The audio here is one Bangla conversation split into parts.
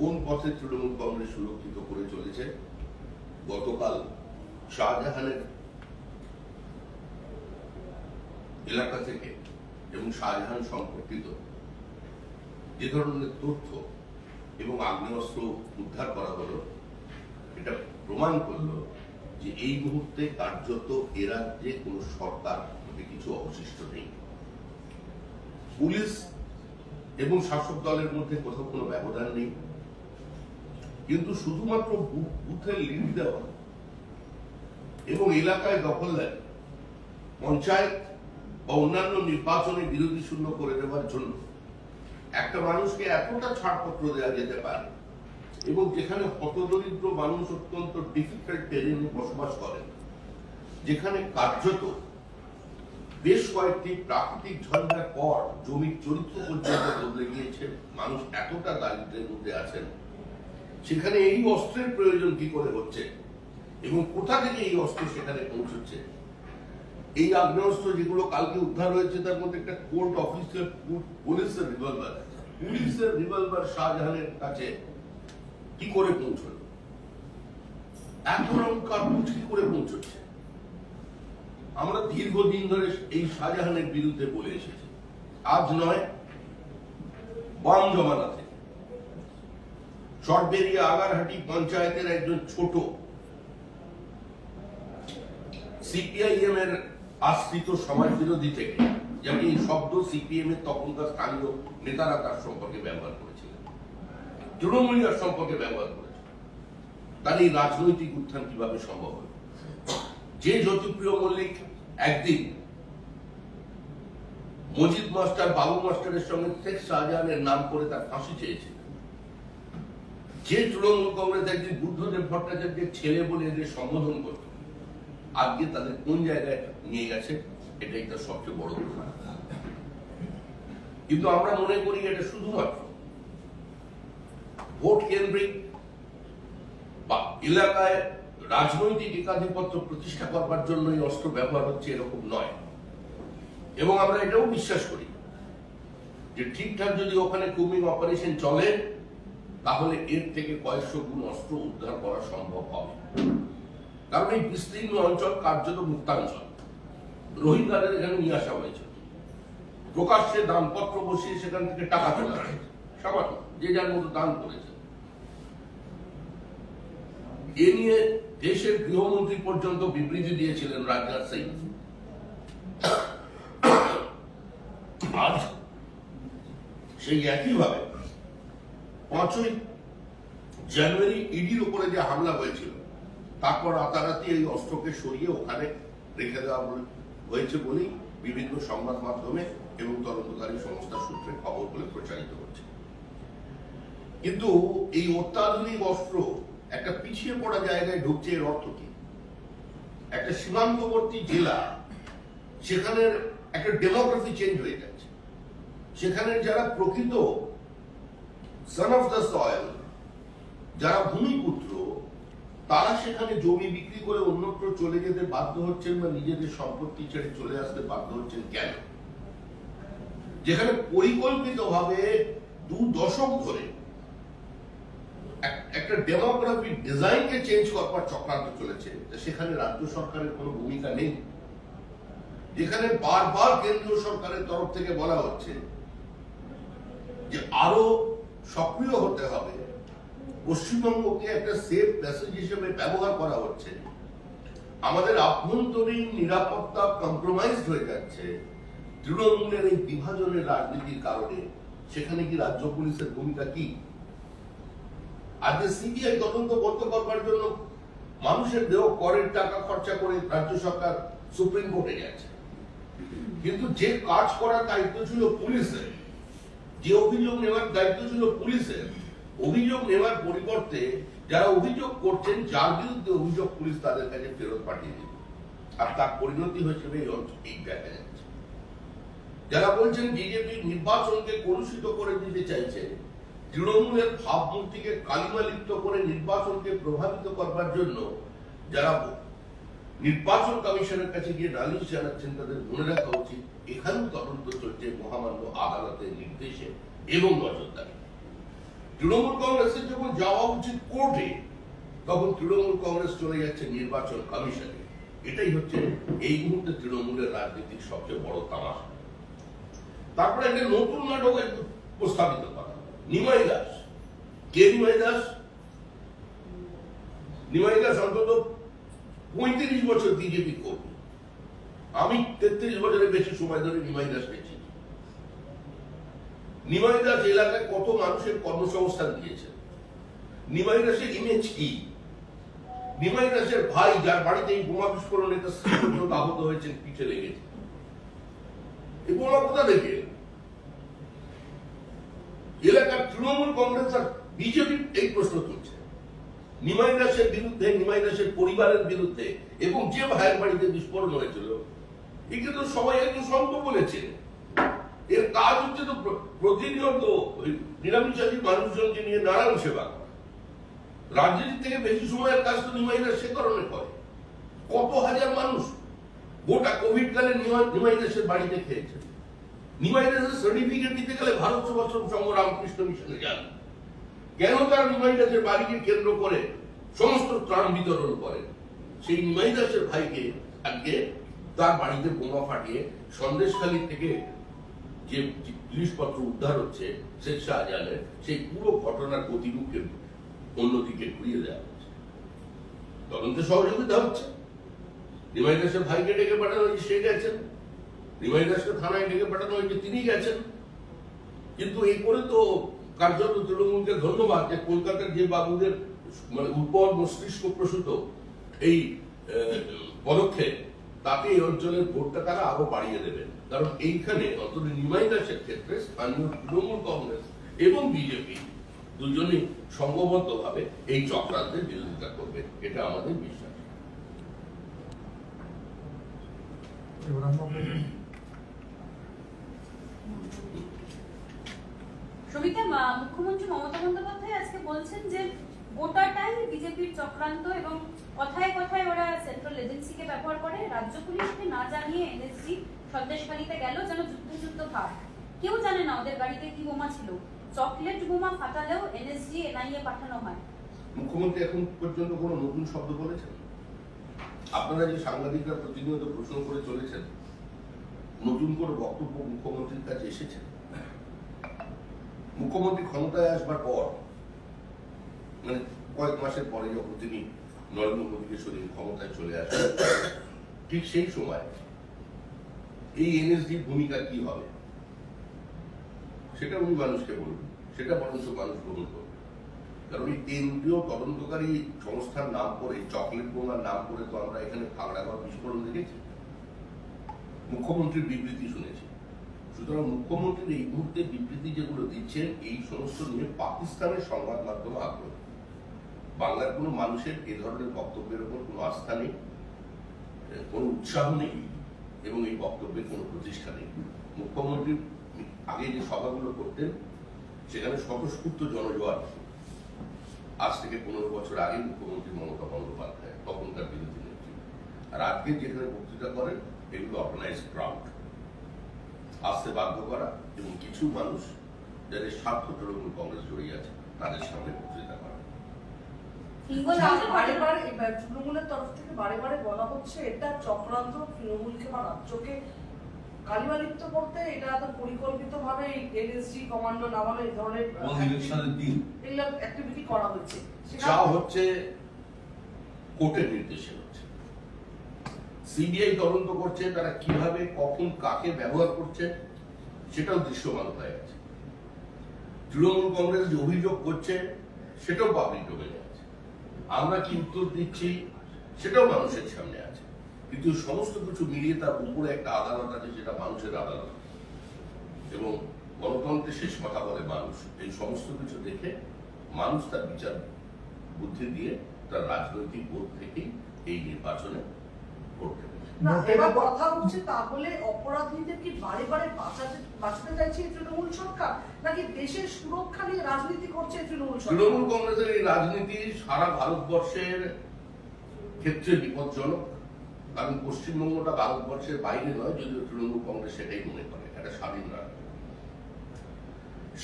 কোন পথে তৃণমূল কংগ্রেস সুরক্ষিত করে চলেছে? গতকাল শাহজাহানের এলাকা থেকে এবং শাহজাহান সম্পর্কিত যে ধরনের তথ্য এবং আগ্নেয়াস্ত্র উদ্ধার করা হলো, এটা প্রমাণ করল যে এই মুহূর্তে কার্যত এ রাজ্যে কোনো সরকার কিছু অবশিষ্ট নেই। পুলিশ এবং শাসক দলের মধ্যে কোথাও কোনো ব্যবধান নেই। কিন্তু শুধুমাত্র বুথের লিড দেওয়া এবং এলাকায় দখলদারি পঞ্চায়েত বা অন্যান্য নির্বাচনে বিরোধী শূন্য করে দেওয়ার জন্য। একটা মানুষকে এতটা ছাড়পত্র দেওয়া যেতে পারে, এবং যেখানে হতদরিদ্র মানুষ অত্যন্ত ডিফিকাল্ট টেরেনে বসবাস করেন যেখানে কার্যত বেশ কয়েকটি প্রাকৃতিক ঝঞ্ঝার পর জমির চরিত্র পর্যন্ত বদলে গিয়েছে, মানুষ এতটা দারিদ্রের মধ্যে আছেন। সেখানে এই অস্ত্রের প্রয়োজন কি করে হচ্ছে? এবং কোথা থেকে এই অস্ত্র সেখানে পৌঁছচ্ছে? এই আগ্নেয়াস্ত্র যেগুলো কালকে উদ্ধার হয়েছে, তার মধ্যে একটা কোর্ট অফিসের পুলিশের রিভলভার পুলিশের রিভলভার শাহজাহানের কাছে কি করে পৌঁছলো? এত রকম কি করে পৌঁছচ্ছে? আমরা দীর্ঘদিন ধরে এই শাহজাহানের বিরুদ্ধে বলে এসেছি। আজ নয়, বাম জমানা থেকে চরবেরিয়া আগারহাটি পঞ্চায়েতের একজন ছোট সিপিআইএম এর আশ্রিত সমাজ বিরোধী থেকে, যাকে এই শব্দ সিপিএম এর তখনকার স্থানীয় নেতারা তার সম্পর্কে ব্যবহার করেছিলেন। তৃণমূলীয় সম্পর্কে ব্যবহার করেছে। তার এই রাজনৈতিক উত্থান কীভাবে সম্ভব হল? যে জ্যোতিপ্রিয় মল্লিক একদিন মজিদ মাস্টার, বাবু মাস্টারের সঙ্গে শেখ শাহজাহানের নাম করে তার ফাঁসি চেয়েছে যে তৃণমূল কংগ্রেস একদিন বুদ্ধদেব ভট্টাচার্যের ছেলে বলে এদের সম্বোধন করত, আজকে তাদের কোন জায়গায় নিয়ে গেছে, এটাই তার সবচেয়ে বড় প্রমাণ কিন্তু আমরা মনে করি এটা শুধুমাত্র ভোট কেন্দ্রিক বা এলাকায় রাজনৈতিক একাধিপত্য প্রতিষ্ঠা করবার জন্য এই অস্ত্র ব্যবহার হচ্ছে এরকম নয়। এবং আমরা এটাও বিশ্বাস করি যে ঠিকঠাক যদি ওখানে কুমিং অপারেশন চলে তাহলে এর থেকে কয়েকশো গুণ অস্ত্র উদ্ধার করা সম্ভব হবে। কারণ এই বিস্তীর্ণ অঞ্চল কার্যত মুক্তাঞ্চল। রোহিঙ্গাদের এখানে নিয়ে আসা হয়েছে। প্রকাশ্যে দানপত্র বসিয়ে সেখান থেকে টাকা তোলা সামান্য, যে যার মতো দান করেছে। এ নিয়ে দেশের গৃহমন্ত্রী পর্যন্ত বিবৃতি দিয়েছিলেন রাজনাথ সিং। আজ সেই একইভাবে পাঁচই জানুয়ারি ইডির উপরে যে হামলা হয়েছিল, তারপর রাতারাতি এই অস্ত্রকে সরিয়ে ওখানে রেখে দেওয়া হয়েছে বলেই বিভিন্ন সংবাদ মাধ্যমে এবং তদন্তকারী সংস্থার সূত্রে খবর বলে প্রচারিত হচ্ছে। কিন্তু এই অত্যাধুনিক অস্ত্র একটা পিছিয়ে পড়া জায়গায় ঢুকছে এর অর্থ কি? একটা সীমান্তবর্তী জেলা, সেখানের একটা ডেমোগ্রাফি চেঞ্জ হয়ে যাচ্ছে। সেখানের যারা প্রকৃত সন অফ দ্য সয়েল যারা ভূমিপুত্র, তারা সেখানে জমি বিক্রি করে অন্যত্র চলে যেতে বাধ্য হচ্ছেন বা নিজেদের সম্পত্তি ছেড়ে চলে আসতে বাধ্য হচ্ছেন কেন? যেখানে পরিকল্পিতভাবে দু দশক ধরে একটা ডেমোগ্রাফি ডিজাইনকে চেঞ্জ করবার চক্রান্ত চলেছে সেখানে রাজ্য সরকারের কোনো ভূমিকা নেই। যেখানে বারবার কেন্দ্রীয় সরকারের তরফ থেকে বলা হচ্ছে যে আরও সক্রিয় হতে হবে। পশ্চিমবঙ্গকে একটা সেফ প্যাসেজ হিসেবে ব্যবহার করা হচ্ছে। আমাদের আভ্যন্তরীণ নিরাপত্তা কম্প্রোমাইজ হয়ে যাচ্ছে। তৃণমূলের এই বিভাজনের রাজনীতির কারণে। সেখানে কি রাজ্য পুলিশের ভূমিকা কি? আজকে সিবিআই তদন্ত বন্ধ করবার জন্য মানুষের দেহ করের টাকা খরচা করে রাজ্য সরকার সুপ্রিম কোর্টে গেছে। কিন্তু যে কাজ করার দায়িত্ব ছিল পুলিশের যে অভিযোগ নেওয়ার দায়িত্ব ছিল পুলিশের, অভিযোগ নেওয়ার পরিবর্তে যারা অভিযোগ করছেন, যার বিরুদ্ধে অভিযোগ পুলিশ তাদের কাছে ফেরত পাঠিয়ে দিল। আর তার পরিণতি হিসেবে এই এই দেখা যাচ্ছে যারা বলছেন বিজেপি নির্বাচনকে কলুষিত করে দিতে চাইছে, তৃণমূলের ভাবমূর্তিকে কালিমালিপ্ত করে নির্বাচনকে প্রভাবিত করবার জন্য যারা নির্বাচন কমিশনের কাছে গিয়ে নালিশ জানাচ্ছেন, তাদের মনে রাখা উচিত এখানেও তদন্ত চলছে মহামান্য আদালতের নির্দেশে এবং নজরদারি। তৃণমূল কংগ্রেসের যখন যাওয়া উচিত কোর্টে, তখন তৃণমূল কংগ্রেস চলে যাচ্ছে নির্বাচন কমিশনে। এটাই হচ্ছে এই মুহূর্তে তৃণমূলের রাজনীতির সবচেয়ে বড় তামাশা। তারপরে একটা নতুন নাটক প্রস্তাবিত করা নিমাই দাস। কে নিমাই দাস? নিমাই দাস অন্তত পঁয়ত্রিশ বছর বিজেপি কর্মী আমি তেত্রিশ বছরের বেশি সময় ধরে নিমাই দাসকে চিনি নিমাই দাস এলাকায় কত মানুষের কর্মসংস্থান দিয়েছেন নিমাই দাসের ইমেজ কি? নিমাই দাসের ভাই যার বাড়িতে এই বোমা বিস্ফোরণে তার স্ত্রী আহত হয়েছেন পিঠে লেগেছে। এই বোমা কোথা থেকে? এলাকার তৃণমূল কংগ্রেস আর বিজেপি এই প্রশ্ন তুলছে। নিমাই দাসের বিরুদ্ধে, নিমাই দাসের পরিবারের বিরুদ্ধে এবং যে ভাইয়ের বাড়িতে বিস্ফোরণ হয়েছিল একে তো সবাই একজন সন্ত বলেছে। এর কাজ হচ্ছে তো প্রতিনিয়ত নিরামিষাদী মানুষজনকে নিয়ে নারায়ণ সেবা করা। রাজনীতি থেকে বেশি সময়ের কাজ তো নিমাই দাস সে কারণে করে। কত হাজার মানুষ গোটা কোভিড কালে নিমাই- নিমাই বাড়িতে খেয়েছে। নিমাই দাসের সার্টিফিকেট দিতে গেলে ভারত সেবাশ্রম সংঘ রামকৃষ্ণ মিশনে যান। কেন তারা নিমাই দাসের বাড়িকে কেন্দ্র করে সমস্ত ত্রাণ বিতরণ করেন? সেই নিমাই দাসের ভাইকে আজকে তার বাড়িতে বোমা ফাটিয়ে সন্দেশখালী থেকে যে জিনিসপত্র উদ্ধার হচ্ছে শেখ শাহজাহানের সেই পুরো ঘটনার গতিরূপকে অন্যদিকে ঘুরিয়ে দেওয়া হচ্ছে। তদন্তে সহযোগিতা হচ্ছে। নিমাই দাসের ভাইকে ডেকে পাঠানো হয়েছে, সে গেছেন। নিমাই দাসকে থানায় ডেকে পাঠানো হয়েছে, তিনি গেছেন। কিন্তু এই করে তো কার্যত তৃণমূলকে ধন্যবাদ যে কলকাতার যে বাবুদের মানে উর্বর মস্তিষ্ক প্রসূত এই পদক্ষেপ তাতে এই অঞ্চলের ভোটটা তারা আরও বাড়িয়ে দেবেন। কারণ এইখানে অন্তত নিমাই দাসের ক্ষেত্রে স্থানীয় তৃণমূল কংগ্রেস এবং বিজেপি দুজনই সংঘবদ্ধ ভাবে এই চক্রান্তের বিরোধিতা করবে এটা আমাদের বিশ্বাস। সবিতা মুখ্যমন্ত্রী মমতা বন্দ্যোপাধ্যায় আজকে বলছেন যে গোটাটাই বিজেপির চক্রান্ত এবং কথায় কথায় ওরা সেন্ট্রাল এজেন্সিকে ব্যবহার করে। রাজ্য পুলিশকে না জানিয়ে এনএসজি সন্দেশখালিতে গেল যেন যুদ্ধ যুদ্ধ ভাব। কেউ জানে না ওদের গাড়িতে কি বোমা ছিল। চকলেট বোমা ফাটালেও এনএসজি এনআইএ পাঠানো হয়। মুখ্যমন্ত্রী এখন পর্যন্ত কোনো নতুন শব্দ বলেছেন? আপনারা যে সাংবাদিকরা প্রতিনিয়ত প্রশ্ন করে চলেছেন, নতুন করে বক্তব্য মুখ্যমন্ত্রীর কাছে এসেছে। মুখ্যমন্ত্রী ক্ষমতায় আসবার পর মানে কয়েক মাসের পরে যখন তিনি নরেন্দ্র মোদীকে সরিয়ে ক্ষমতায় চলে আসেন, ঠিক সেই সময় এই এনএসডির ভূমিকা কি হবে? সেটা উনি মানুষকে বলবেন। সেটা বরঞ্চ মানুষ গ্রহণ করবে। কারণ এই কেন্দ্রীয় তদন্তকারী সংস্থার নাম করে, চকলেট বোমার নাম করে তো আমরা এখানে খাগড়াগড় বিস্ফোরণ দেখেছি। মুখ্যমন্ত্রীর বিবৃতি শুনেছি। সুতরাং মুখ্যমন্ত্রীর এই মুহূর্তে বিবৃতি যেগুলো দিচ্ছেন, এই সমস্ত নিয়ে পাকিস্তানের সংবাদ মাধ্যম আগ্রহ। বাংলার কোনো মানুষের এ ধরনের বক্তব্যের উপর কোনো আস্থা নেই কোনো উৎসাহ নেই, এবং এই বক্তব্যের কোনো প্রতিষ্ঠা নেই। মুখ্যমন্ত্রী আগে যে সভাগুলো করতেন, সেখানে স্বতঃস্ফূর্ত জনজোয়ার আজ থেকে পনেরো বছর আগে মুখ্যমন্ত্রী মমতা বন্দ্যোপাধ্যায়, তখনকার বিরোধী নেত্রী। আর আজকে যেখানে বক্তৃতা করেন, এগুলো অর্গানাইজ ক্রাউড আসতে বাধ্য করা এবং কিছু মানুষ যাদের স্বার্থ তৃণমূল কংগ্রেস জড়িয়ে আছে, তাদের সামনে বক্তৃতা করা হিঙ্গল আচ্ছা, বারে বারে এবার তৃণমূলের তরফ থেকে বারে বারে বলা হচ্ছে এটা চক্রান্ত তৃণমূলকে বা রাজ্যকে কালিমালিপ্ত করতে এটা এত পরিকল্পিত ভাবে এনএসজি কমান্ডো নামানো এই ধরনের ইলেকশনের দিন? এগুলো অ্যাক্টিভিটি করা হচ্ছে। যা হচ্ছে কোর্টের নির্দেশে হচ্ছে। সিবিআই তদন্ত করছে তারা কীভাবে কখন কাকে ব্যবহার করছে সেটাও দৃশ্যমান হয়ে গেছে তৃণমূল কংগ্রেস যে অভিযোগ করছে সেটাও পাবলিক ডোমেনে আছে। আমরা কিন্তু দিচ্ছি? সেটাও মানুষের সামনে আছে। কিন্তু সমস্ত কিছু মিলিয়ে তার উপরে একটা আদালত আছে, যেটা মানুষের আদালত। এবং গণতন্ত্রের শেষ কথা বলে মানুষ। এই সমস্ত কিছু দেখে মানুষ তার বিচার বুদ্ধি দিয়ে তার রাজনৈতিক বোধ থেকেই এই নির্বাচনে ভোট দেবে। না এবার কথা হচ্ছে তাহলে অপরাধীদের কি বারে বারে বাঁচাতে বাঁচাতে চাইছে এই তৃণমূল সরকার? নাকি দেশের সুরক্ষা নিয়ে রাজনীতি করছে তৃণমূল সরকার? তৃণমূল কংগ্রেসের এই রাজনীতি সারা ভারতবর্ষের ক্ষেত্রে বিপজ্জনক। কারণ পশ্চিমবঙ্গটা ভারতবর্ষের বাইরে নয় যদিও তৃণমূল কংগ্রেস সেটাই মনে করে একটা স্বাধীন রাজ্য।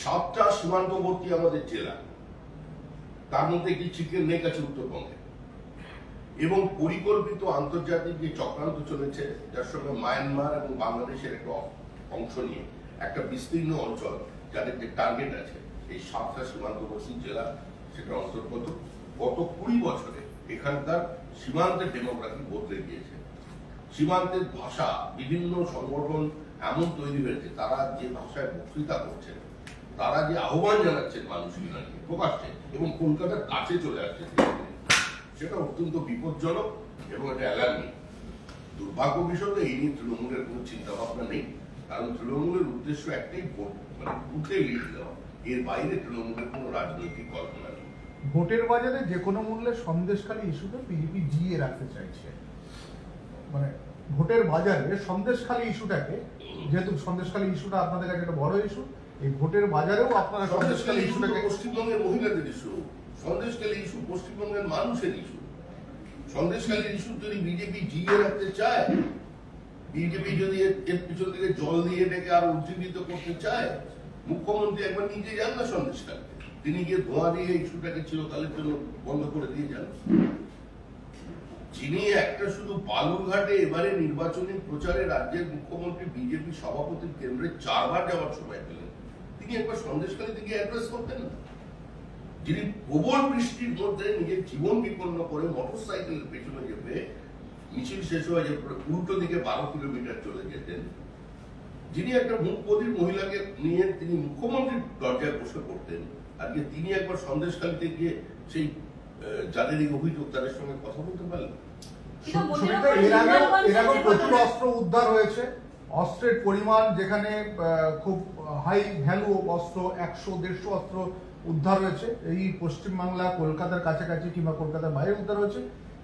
সাতটা সীমান্তবর্তী আমাদের জেলা তার মধ্যে একটি চিকেন নেক আছে উত্তরবঙ্গে? এবং পরিকল্পিত আন্তর্জাতিক যে চক্রান্ত চলেছে, যার সঙ্গে মায়ানমার এবং বাংলাদেশের একটা অংশ নিয়ে, একটা বিস্তীর্ণ অঞ্চল যাদের যে টার্গেট আছে, এই সাতটা সীমান্তবর্তী জেলা সেটা অন্তর্গত গত কুড়ি বছরে এখানকার সীমান্তের ডেমোগ্রাফি বদলে গিয়েছে। সীমান্তের ভাষা, বিভিন্ন সংগঠন এমন তৈরি হয়েছে, তারা যে ভাষায় বক্তৃতা করছেন, তারা যে আহ্বান জানাচ্ছেন মানুষকে নাকি প্রকাশ্যে, এবং কলকাতার কাছে চলে আসছে সেটা অত্যন্ত বিপজ্জনক এবং এটা অ্যালার্মিং দুর্ভাগ্য বিষয় এই নিয়ে তৃণমূলের কোনো চিন্তা ভাবনা নেই। কারণ তৃণমূলের উদ্দেশ্য একটাই ভোট মানে উঠে লিড দেওয়া। এর বাইরে তৃণমূলের কোনো রাজনৈতিক কল্পনা নেই। ভোটের বাজারে যে কোনো মূল্যে সন্দেশখালী ইস্যুকে বিজেপি জিয়ে রাখতে চাইছে। মানে ভোটের বাজারে সন্দেশখালী ইস্যুটাকে যেহেতু সন্দেশখালী ইস্যুটা আপনাদের কাছে একটা বড় ইস্যু এই ভোটের বাজারেও আপনারা সন্দেশখালী ইস্যুটাকে পশ্চিমবঙ্গের মহিলাদের ইস্যু। সন্দেশখালী ইস্যু পশ্চিমবঙ্গের মানুষের ইস্যু। সন্দেশখালীর ইস্যু যদি বিজেপি জিয়ে রাখতে চায় বিজেপি যদি এর পিছন থেকে জল দিয়ে এটাকে আরও উজ্জীবিত করতে চায়, মুখ্যমন্ত্রী একবার নিজে যান না সন্দেশখালীতে তিনি গিয়ে ধোঁয়া দিয়ে ইস্যুটাকে চিরকালের জন্য বন্ধ করে দিয়ে যান। যিনি একটা শুধু বালুরঘাটে এবারে নির্বাচনী প্রচারে রাজ্যের মুখ্যমন্ত্রী বিজেপি সভাপতির কেন্দ্রে চারবার যাওয়ার সময় পেলেন। তিনি একবার সন্দেশখালী থেকে অ্যাড্রেস করতেন না। যিনি প্রবল বৃষ্টির মধ্যে নিজের জীবন বিপন্ন করে মোটর সাইকেলের পেছনে চেপে মিছিল শেষ হয়ে যে উল্টো দিকে বারো কিলোমিটার চলে যেতেন যিনি একটা মুখ্যমন্ত্রীর মহিলাকে নিয়ে তিনি মুখ্যমন্ত্রীর দরজায় বসে পড়তেন। আজকে তিনি একবার সন্দেশখালীতে গিয়ে সেই যাদের এই অভিযোগ তাদের সঙ্গে কথা বলতে পারলেন? প্রচুর অস্ত্র উদ্ধার হয়েছে। অস্ত্রের পরিমাণ যেখানে আহ, খুব হাই ভ্যালু অস্ত্র একশো দেড়শো অস্ত্র উদ্ধার হয়েছে। এই পশ্চিমবাংলা কলকাতার কাছাকাছি কিংবা কলকাতার বাইরে উদ্ধার হয়েছে।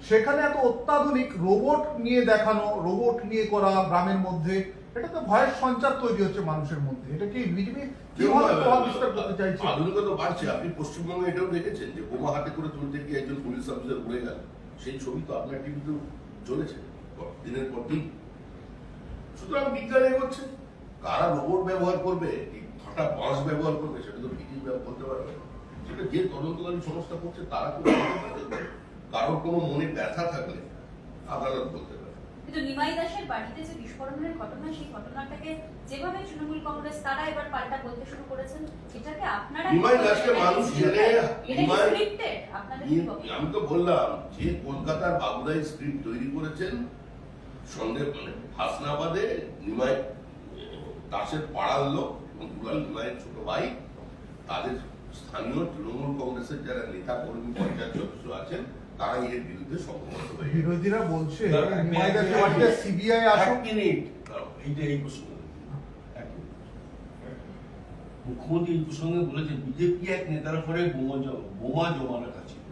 সেখানে এত অত্যাধুনিক রোবট নিয়ে দেখানো রোবট নিয়ে করা গ্রামের মধ্যে এটা তো ভয়ের সঞ্চার তৈরি হচ্ছে মানুষের মধ্যে। এটা কি বিজেপি কীভাবে প্রভাব বিস্তার করতে চাইছে? আধুনিকতা বাড়ছে। আপনি পশ্চিমবঙ্গে এটাও দেখেছেন যে বোমা হাতে করে তুলতে গিয়ে একজন পুলিশ অফিসার উড়ে গেল। সেই ছবি তো আপনার টিভিতেও চলেছে দিনের পর দিন। সুতরাং বিজ্ঞান এগোচ্ছে। কারা রোবট ব্যবহার করবে? ফাটা বাঁশ ব্যবহার করবে সেটা তো বিজেপি বলতে পারবে সেটা যে তদন্তকারী সংস্থা করছে তারা পারবে। কারোর কোনো মনে ব্যথা থাকলে আদালত বলতে পারে কিন্তু নিমাই দাসের বাড়িতে যে বিস্ফোরণের ঘটনা সেই ঘটনাটাকে যেভাবে তৃণমূল কংগ্রেস তারা এবার পাল্টা বলতে শুরু করেছেন এটাকে আপনারা নিমাই দাসকে মানুষ জেনে? আমি তো বললাম যে কলকাতার বাবুদাই স্ক্রিপ্ট তৈরি করেছেন সন্দেহ মানে হাসনাবাদে নিমাই দাসের পাড়ার লোক এবং দুলাল ছোট ভাই তাদের স্থানীয় তৃণমূল কংগ্রেসের যারা নেতা কর্মী পঞ্চায়েত সদস্য আছেন তারা এর বিরুদ্ধে হয়ে বিরোধীরা বলছে সিবিআই আসুক। মিনিট। এইটা এই প্রসঙ্গে। মুখ্যমন্ত্রী এই প্রসঙ্গে বলেছেন বিজেপি এক নেতার পরে বোমা বোমা জমা রাখা ছিল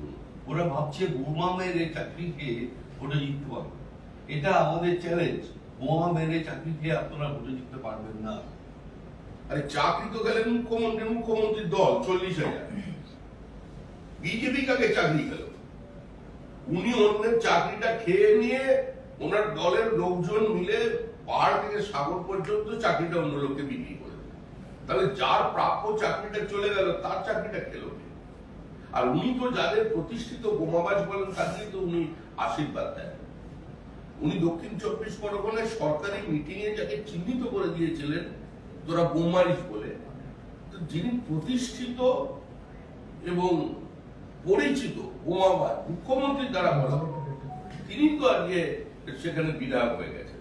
ওরা ভাবছে বোমা মেরে চাকরি খেয়ে ভোটে জিততে পারবে। এটা আমাদের চ্যালেঞ্জ বোমা মেরে চাকরি খেয়ে আপনারা ভোটে জিততে পারবেন না। আরে চাকরি তো গেলেন মুখ্যমন্ত্রী মুখ্যমন্ত্রীর দল, চল্লিশ হাজার। বিজেপি কাকে চাকরি গেল উনি অন্যের চাকরিটা খেয়ে নিয়ে ওনার দলের লোকজন মিলে পাহাড় থেকে সাগর পর্যন্ত চাকরিটা অন্য লোককে বিক্রি করে তাহলে যার প্রাপ্য চাকরিটা চলে গেল, তার চাকরিটা খেলো আর উনি তো যাদের প্রতিষ্ঠিত বোমাবাজ বলেন তাদেরই তো উনি আশীর্বাদ দেন। উনি দক্ষিণ চব্বিশ পরগনায় সরকারি মিটিং এ যাকে চিহ্নিত করে দিয়েছিলেন তোরা বোমারিস বলে। যিনি প্রতিষ্ঠিত এবং পরিচিত বোমাবাজ মুখ্যমন্ত্রীর দ্বারা বলা তিনি তো আজকে সেখানে বিধায়ক হয়ে গেছেন।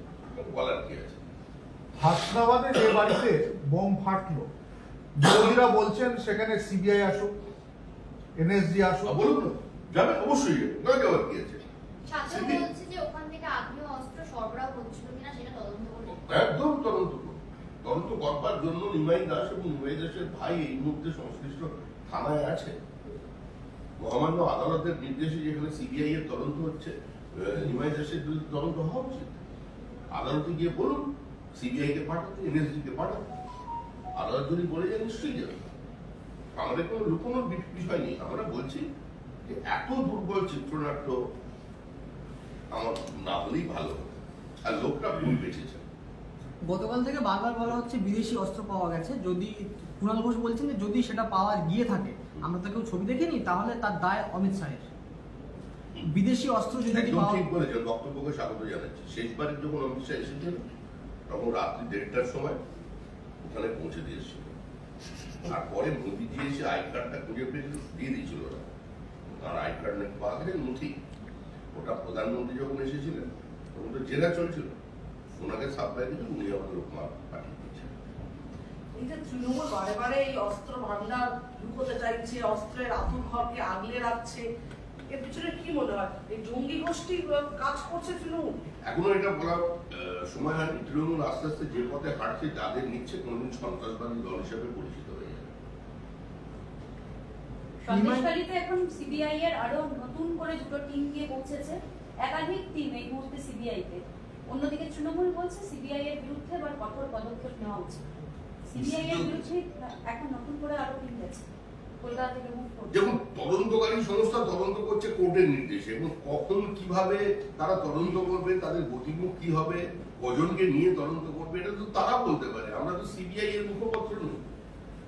বলার কি আছে? হাসনাবাদে যে বাড়িতে বোম ফাটলো বিরোধীরা বলছেন সেখানে সিবিআই আসুক এনএসজি আসুক। বলুন যাবে অবশ্যই না যাওয়ার কি আছে। একদম তদন্ত। করবার জন্য নিমাই দাস এবং নিমাই দাসের ভাই এই মুহূর্তে সংশ্লিষ্ট থানায় আছে। মহামান্য আদালতের নির্দেশে যেখানে সিবিআই এর তদন্ত হচ্ছে নিমাই দাসের বিরুদ্ধে তদন্ত হওয়া উচিত। আদালতে গিয়ে বলুন, সিবিআই কে পাঠাতে এনএসডি কে পাঠাতে। আদালত যদি বলে যায় নিশ্চয়ই যাবে। আমাদের কোনো লুকোনোর বিষয় নেই। আমরা বলছি যে এত দুর্বল চিত্রনাট্য আমার না হলেই ভালো। আর লোকটা ভুল বেঁচেছে। গতকাল থেকে বারবার বলা হচ্ছে বিদেশি অস্ত্র পাওয়া গেছে। যদি কুণাল ঘোষ বলছেন যে যদি সেটা পাওয়া গিয়ে থাকে আমরা তো কেউ ছবি দেখিনি তাহলে তার দায় অমিত শাহের। বিদেশি অস্ত্র যদি ঠিক বলেছেন বক্তব্যকে স্বাগত জানাচ্ছি। শেষবারে যখন অমিত শাহ এসেছিলেন তখন রাত্রি দেড়টার সময় ওখানে পৌঁছে দিয়েছিল। আর পরে মোদিজি এসে আই কার্ডটা খুঁজে পেয়ে দিয়ে দিয়েছিল ওরা। তার আই কার্ড নাকি পাওয়া গেছে নথি। ওটা প্রধানমন্ত্রী যখন এসেছিলেন তখন তো জেরা চলছিল। ওনাকে সাপ্লাই দিতে উনি লোক মাল পাঠিয়ে দিয়েছেন এই যে তৃণমূল বারে বারে এই অস্ত্র ভান্ডার লুকোতে চাইছে অস্ত্রের আতুর ঘরকে আগলে রাখছে এর পিছনে কি মনে হয়? এই জঙ্গি গোষ্ঠী কাজ করছে তৃণমূল? এখনও এটা বলার সময় হয়নি। তৃণমূল আস্তে আস্তে যে পথে হাঁটছে যাদের নিচ্ছে কোনদিন সন্ত্রাসবাদী দল হিসেবে পরিচিত হয়ে যাবে। সন্দেশখালীতে এখন সিবিআই এর আরও নতুন করে দুটো টিম গিয়ে পৌঁছেছে। একাধিক টিম এই মুহূর্তে সিবিআই তে। অন্যদিকে তৃণমূল বলছে সিবিআই এর বিরুদ্ধে এবার কঠোর পদক্ষেপ নেওয়া উচিত। সিবিআই এর বিরুদ্ধে এখন নতুন করে আরও টিম গেছে। যেমন তদন্তকারী সংস্থা তদন্ত করছে কোর্টের নির্দেশে এবং কখন কীভাবে তারা তদন্ত করবে তাদের গতিমুখ কি হবে কজনকে নিয়ে তদন্ত করবে এটা তো তারা বলতে পারে। আমরা তো সিবিআই এর মুখপত্র নই।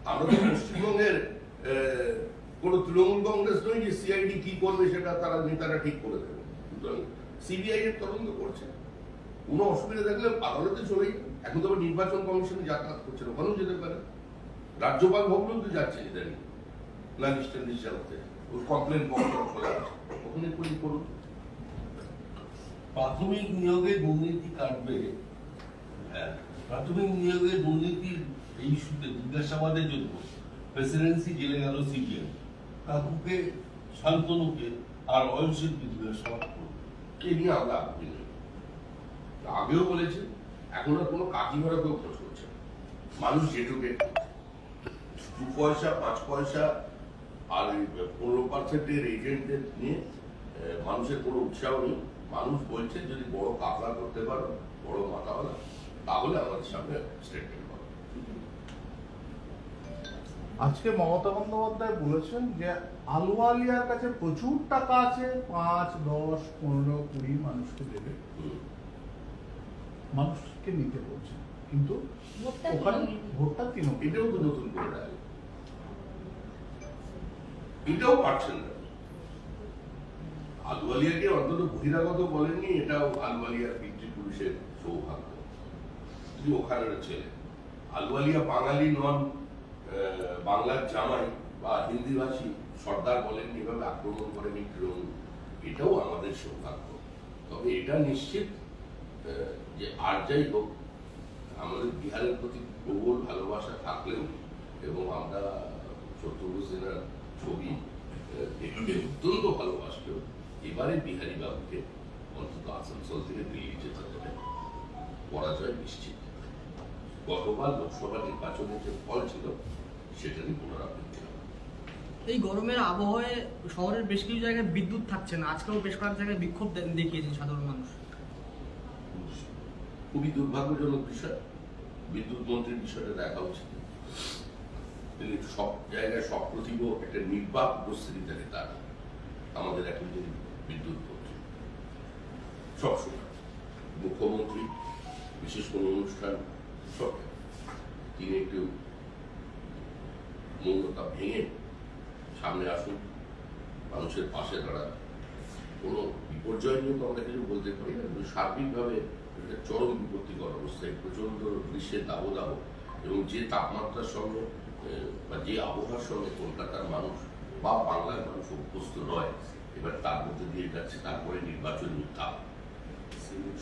আমরা তো পশ্চিমবঙ্গের কোনো তৃণমূল কংগ্রেস নয় যে সিআইডি কি করবে সেটা তারা নেতারা ঠিক করে দেবে। সুতরাং সিবিআই এর তদন্ত করছে। কোনো অসুবিধা থাকলে আদালতে চলে যান। এখন তো নির্বাচন কমিশনে যাতায়াত করছেন ওখানেও যেতে পারে। রাজ্যপাল ভবনেও তো যাচ্ছে ইদানিং নালিশ টালিশ চালাতে ওর কমপ্লেন বক্স খোলা ওখানে করে করুন। প্রাথমিক নিয়োগে দুর্নীতি কাটবে। হ্যাঁ, প্রাথমিক নিয়োগে দুর্নীতির এই ইস্যুতে জিজ্ঞাসাবাদের জন্য। প্রেসিডেন্সি জেলে গেল সিবিআই কাকুকে শান্তনুকে আর অয়ন শিল্পী জিজ্ঞাসাবাদ করবে এই নিয়ে আমরা। আগেও বলেছে এখন আর কোনো কাকিমারা কেউ খোঁজ করছে না। মানুষ যেটুকে দু পয়সা পাঁচ পয়সা আর পনেরো পার্সেন্টের এজেন্টদের নিয়ে মানুষের কোনো উৎসাহ নেই মানুষ বলছে যদি বড় কাপড়া করতে পারো বড় মাথাওয়ালা তাহলে আমাদের সামনে স্টেটমেন্ট হবে আজকে মমতা বন্দ্যোপাধ্যায় বলেছেন যে আলুয়ালিয়ার কাছে প্রচুর টাকা আছে পাঁচ দশ পনেরো কুড়ি মানুষকে দেবে। মানুষকে নিতে বলছে। কিন্তু ওখানে ভোটটা তৃণমূল এটাও তো নতুন করে এটাও পারছেন না। আলুয়ালিয়াকে অন্তত বহিরাগত বলেননি এটাও আলুয়ালিয়ার পিতৃপুরুষের সৌভাগ্য। তিনি ওখানের ছেলে। আলুয়ালিয়া বাঙালি নন আহ, বাংলার জামাই বা হিন্দিভাষী সর্দার বলেন এভাবে আক্রমণ করেনি তৃণমূল। এটাও আমাদের সৌভাগ্য। তবে এটা নিশ্চিত যে আর যাই হোক, আমাদের বিহারের প্রতি প্রবল ভালোবাসা থাকলেও এবং আমরা শত্রুঘ্ন সিনহার ছবি দেখতে অত্যন্ত ভালোবাসলেও এবারে বিহারি বাবুকে অন্তত আসানসোল থেকে দিল্লি যেতে হবে। পরাজয় নিশ্চিত। গতবার লোকসভা নির্বাচনের যে ফল ছিল সেটারই পুনরাবৃত্তি এই গরমের আবহাওয়ায় শহরের বেশ কিছু জায়গায় বিদ্যুৎ থাকছে না। আজকেও বেশ কয়েক জায়গায় বিক্ষোভ দেখিয়েছেন সাধারণ মানুষ। খুবই দুর্ভাগ্যজনক বিষয়। বিদ্যুৎ মন্ত্রীর বিষয়টা দেখা উচিত। তিনি সব জায়গায় সব সপ্রতিভ একটা নির্বাক উপস্থিতি থাকে তার। আমাদের এখন যিনি বিদ্যুৎ মন্ত্রী সবসময় মুখ্যমন্ত্রী, বিশেষ কোনো অনুষ্ঠান, সব। তিনি একটু মৌনতা ভেঙে সামনে আসুন, মানুষের পাশে দাঁড়ান। কোনো বিপর্যয় নিয়ে তো আমরা কিছু বলতে পারি না, কিন্তু সার্বিকভাবে চরম বিপত্তিকর অবস্থায় প্রচণ্ড গ্রীষ্মের দাবদাহ এবং যে তাপমাত্রার সঙ্গে বা যে আবহাওয়ার সঙ্গে কলকাতার মানুষ বা বাংলার মানুষ অভ্যস্ত নয় এবার তার মধ্যে দিয়ে যাচ্ছে তারপরে নির্বাচনী উত্তাপ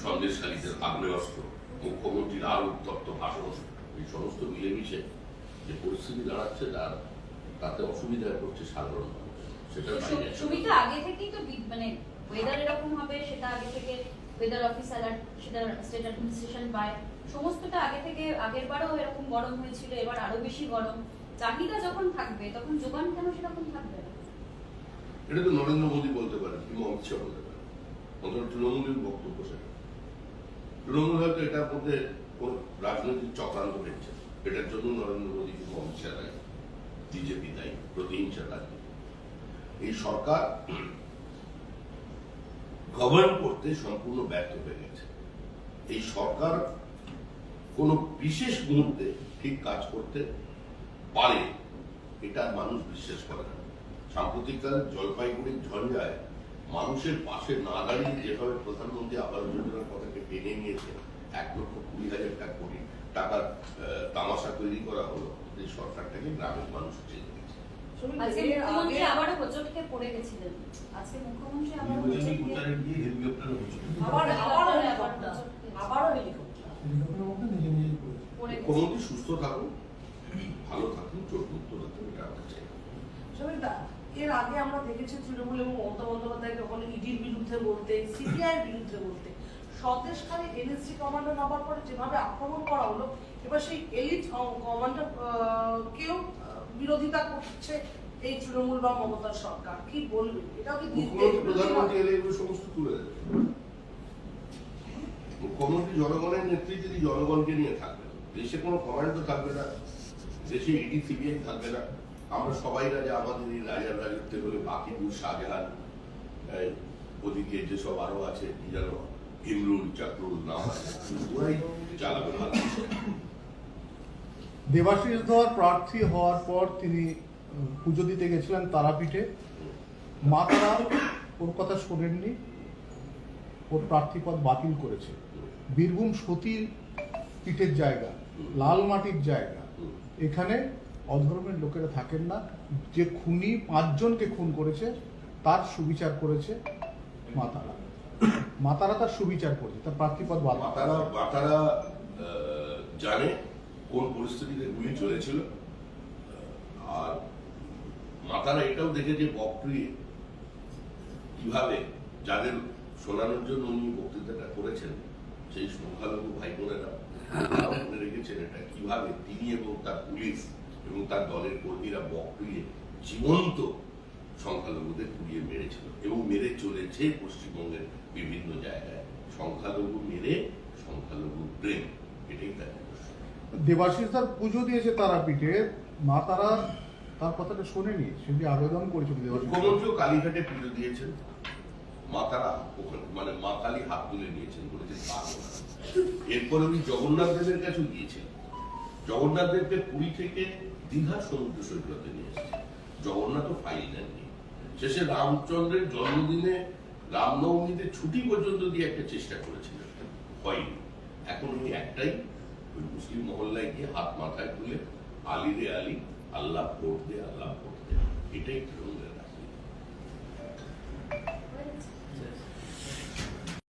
সন্দেশকারীদের আগ্নেয়াস্ত্র মুখ্যমন্ত্রীর আরও উত্তপ্ত ভাষণ এই সমস্ত মিলেমিশে যে পরিস্থিতি দাঁড়াচ্ছে তার তাতে অসুবিধায় পড়ছে সাধারণ মানুষ। সেটা সুবিধা আগে থেকেই তো মানে ওয়েদার এরকম হবে সেটা আগে থেকে ওয়েদার অফিসার সেটা স্টেট অ্যাডমিনিস্ট্রেশন পায় সমস্তটা আগে থেকে আগের বারও এরকম গরম হয়েছিল, এবার আরও বেশি গরম। চাহিদা যখন থাকবে, তখন যোগান কেন সেরকম থাকবে না? এটা তো নরেন্দ্র মোদী বলতে পারেন, কিংবা অমিত শাহ বলতে পারেন। অন্তত তৃণমূলের বক্তব্য সেটা। তৃণমূল হয়তো এটার মধ্যে কোন রাজনৈতিক চক্রান্ত দেখছে এটার জন্য নরেন্দ্র মোদী কিংবা অমিত শাহ দায়ী। বিজেপি দায়ী প্রতিহিংসা দায়ী এই সরকার গভর্ন করতে সম্পূর্ণ ব্যর্থ হয়ে গেছে। এই সরকার কোন বিশেষ মুহূর্তে ঠিক কাজ করতে পারে, এটা মানুষ বিশ্বাস করে না। সাম্প্রতিককালে জলপাইগুড়ির ঝঞ্ঝায় মানুষের পাশে না দাঁড়িয়ে যেভাবে প্রধানমন্ত্রী আবাস যোজনার কথাকে টেনে নিয়েছে, এক লক্ষ কুড়ি হাজার টাকা কোটি টাকার তামাশা তৈরি করা হলো, এই সরকারটাকে গ্রামের মানুষ চেয়ে আজকে এর মুখ্যমন্ত্রী আগে- আবারও হোঁচটকে পড়ে গেছিলেন। আজকে মুখ্যমন্ত্রী আবারও নির্বাচনী হোঁচট খেয়ে- প্রচারে গিয়ে হেলিকপ্টারে হয়েছিল। আবার আবার হেলিকপ্টার হোঁচট খেয়েছে। আবারও হেলিকপ্টার পড়ে। মুখ্যমন্ত্রী সুস্থ থাকুন ভালো থাকুন চোখ মুক্ত থাকুন এটা আমরা চাই। সুমিতা এর আগে আমরা দেখেছি তৃণমূল এবং মমতা বন্দ্যোপাধ্যায় যখন ইডির বিরুদ্ধে বলতে সিবিআই বিরুদ্ধে বলতে। এনএসজি কমান্ডার নামার পরে যেভাবে আক্রমণ করা হলো এবার সেই এলিট কমান্ডার আহ, বিরোধিতা করছে এই তৃণমূল বা মমতার সরকার? কি বলবে? এটাও কি প্রধানমন্ত্রী এলে এগুলো সমস্ত তুলে দেবে। মুখ্যমন্ত্রী জনগণের নেতৃত্বে তিনি জনগণকে নিয়ে থাকবেন দেশে কোনো কমান্ডো থাকবে না দেশে ইডি সিবিআই থাকবে না। আমরা সবাই রাজা আমাদের এই রাজার রাজত্বে হলে বাকিবুর শাহজাহান ওদিকে যেসব আরও আছে কি জানো ইমরুল চাকরুল নাম আছে ওরাই চালাবে ভালো দেবাশিস ধর প্রার্থী হওয়ার পর তিনি পুজো দিতে গেছিলেন তারাপীঠে। মা তারা ওর কথা শোনেননি। ওর প্রার্থীপদ বাতিল করেছে। বীরভূম সতীর পিঠের জায়গা, লাল মাটির জায়গা। এখানে অধর্মের লোকেরা থাকেন না। যে খুনি পাঁচজনকে খুন করেছে, তার সুবিচার করেছে মাতারা মাতারা তার সুবিচার করেছে, তার প্রার্থীপদ বাতিল মাতারা মাতারা জানে কোন পরিস্থিতিতে গুলি চলেছিল, আর মাতারা এটাও দেখেছে বকটুয়ে কীভাবে যাদের শোনানোর জন্য উনি বক্তৃতাটা করেছেন, সেই সংখ্যালঘু ভাই বোনেরা মনে রেখেছেন এটা কীভাবে তিনি এবং তার পুলিশ এবং তার দলের কর্মীরা বকটুয়ে জীবন্ত সংখ্যালঘুদের পুড়িয়ে মেরেছিল এবং মেরে চলেছে পশ্চিমবঙ্গের বিভিন্ন জায়গায় সংখ্যালঘু মেরে সংখ্যালঘু প্রেম, এটাই তার। দেবাশিস তার পুজো দিয়েছে তারাপীঠে, মা তারা তার কথাটা শোনেনি সেটি আবেদন করেছিল দেবাশিস মুখ্যমন্ত্রীও কালীঘাটে পুজো দিয়েছেন, মা তারা ওখানে মানে মা কালী হাত তুলে নিয়েছেন বলেছেন পারব এরপরে উনি জগন্নাথ দেবের কাছেও গিয়েছেন। জগন্নাথ দেবকে পুরী থেকে দীঘার সমুদ্র সৈকতে নিয়ে এসেছেন। জগন্নাথও ফাইল নেননি শেষে রামচন্দ্রের জন্মদিনে রামনবমীতে ছুটি পর্যন্ত দিয়ে একটা চেষ্টা করেছিলেন। হয়নি। এখন উনি একটাই ওই মুসলিম মহল্লায় গিয়ে হাত মাথায় তুলে আলি রে আলী, আল্লাহ ভোট দে, আল্লাহ ভোট দে। এটাই তৃণমূলের